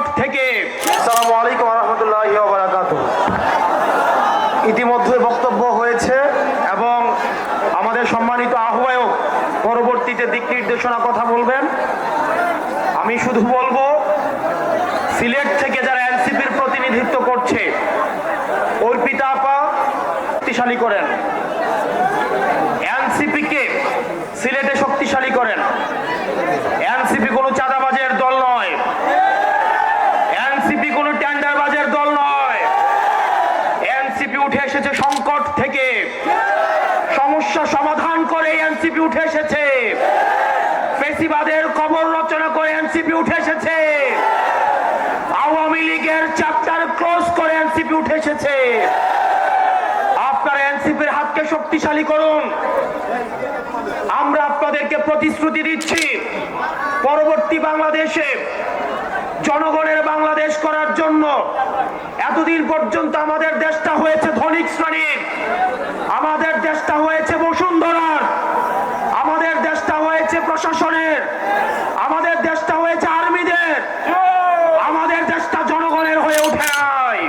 সংকট থেকে। সালামু আলাইকুম রহমতুল্লাহ ইতিমধ্যে বক্তব্য হয়েছে এবং আমাদের সম্মানিত আহ্বায়ক পরবর্তীতে দিক নির্দেশনা কথা বলবেন। আমি শুধু বলব, সিলেট থেকে যারা এনসিপির প্রতিনিধিত্ব করছে, অর্পিতা আপা, শক্তিশালী করেন। এনসিপিকে সিলেটে শক্তিশালী করেন। এসেছে সংকট থেকে। সমস্যা সমাধান করে এনসিপি উঠে এসেছে। ফেসিবাদের কবর রচনা করে এনসিপি উঠে এসেছে। আওয়ামী লীগের চ্যাপ্টার ক্লোজ করে এনসিপি উঠে এসেছে। আপনারা এনসিপির হাতকে শক্তিশালী করুন। আমরা আপনাদেরকে প্রতিশ্রুতি দিচ্ছি পরবর্তী বাংলাদেশে জনগণের বাংলাদেশ করার জন্য। এতদিন পর্যন্ত আমাদের দেশটা হয়েছে ধনিক শ্রেণির আমাদের দেশটা হয়েছে বসুন্ধরার আমাদের দেশটা হয়েছে প্রশাসনের আমাদের দেশটা হয়েছে আর্মিদের। আমাদের দেশটা জনগণের হয়ে নাই।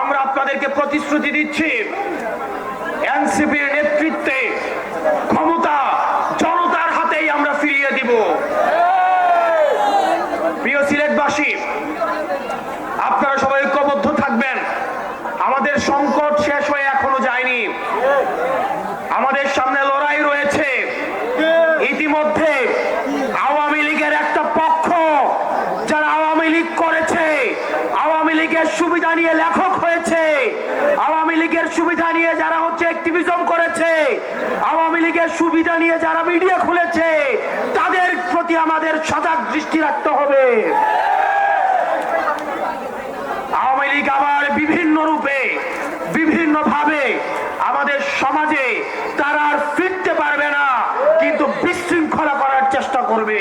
আমরা আপনাদেরকে প্রতিশ্রুতি দিচ্ছি এনসিপির নেতৃত্বে ক্ষমতা জনতার হাতেই আমরা ফিরিয়ে দিব। প্রিয় সিলেটবাসী আপনারা সবাই ঐক্যবদ্ধ থাকবেন। আমাদের সংকট শেষ হয়ে এখনও যায়নি। আমাদের সামনে লড়াই রয়েছে ইতিমধ্যে আওয়ামী লীগের একটা পক্ষ যারা আওয়ামী লীগ করেছে আওয়ামী লীগের সুবিধা নিয়ে লেখক হয়েছে। আওয়ামী লীগের সুবিধা নিয়ে যারা হচ্ছে অ্যাক্টিভিজম করেছে, আওয়ামী লীগের সুবিধা নিয়ে যারা মিডিয়া খুলেছে, তাদের প্রতি আমাদের সজাগ দৃষ্টি রাখতে হবে। আওয়ামী লীগ আবার বিভিন্ন রূপে বিভিন্ন ভাবে আমাদের সমাজে তারা আর ফিরতে পারবে না, কিন্তু বিশৃঙ্খলা করার চেষ্টা করবে।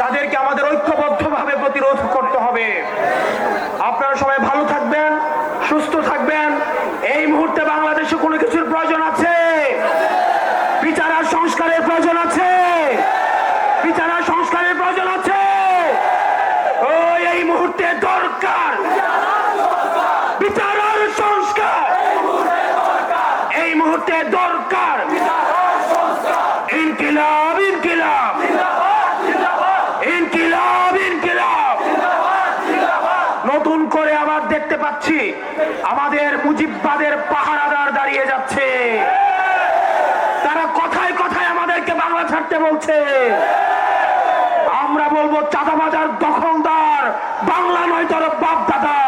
তাদেরকে আমাদের ঐক্যবদ্ধ ভাবে প্রতিরোধ করতে হবে। আপনারা সবাই ভালো থাকবেন, সুস্থ থাকবেন। এই মুহূর্তে বাংলাদেশে কোনো কিছুর প্রয়োজন আছে? বিচার আর সংস্কারের প্রয়োজন আছে? বিচার আর সংস্কারের প্রয়োজন আছে? ও, এই মুহূর্তে দরকার। বিচার আর সংস্কার। এই মুহূর্তে দরকার। যাচ্ছি। আমাদের মুজিববাদের পাহারাদার দাঁড়িয়ে যাচ্ছে। তারা কথায় কথায় আমাদেরকে বাংলা ছাড়তে বলছে। আমরা বলব, চাঁদাবাজার দখলদার, বাংলা নয় তোর বাপ দাদা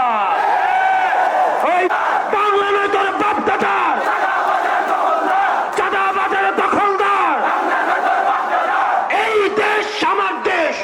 ওই বাংলা নয় তোর বাপ দাদার দখলদার। এই দেশ, আমার দেশ।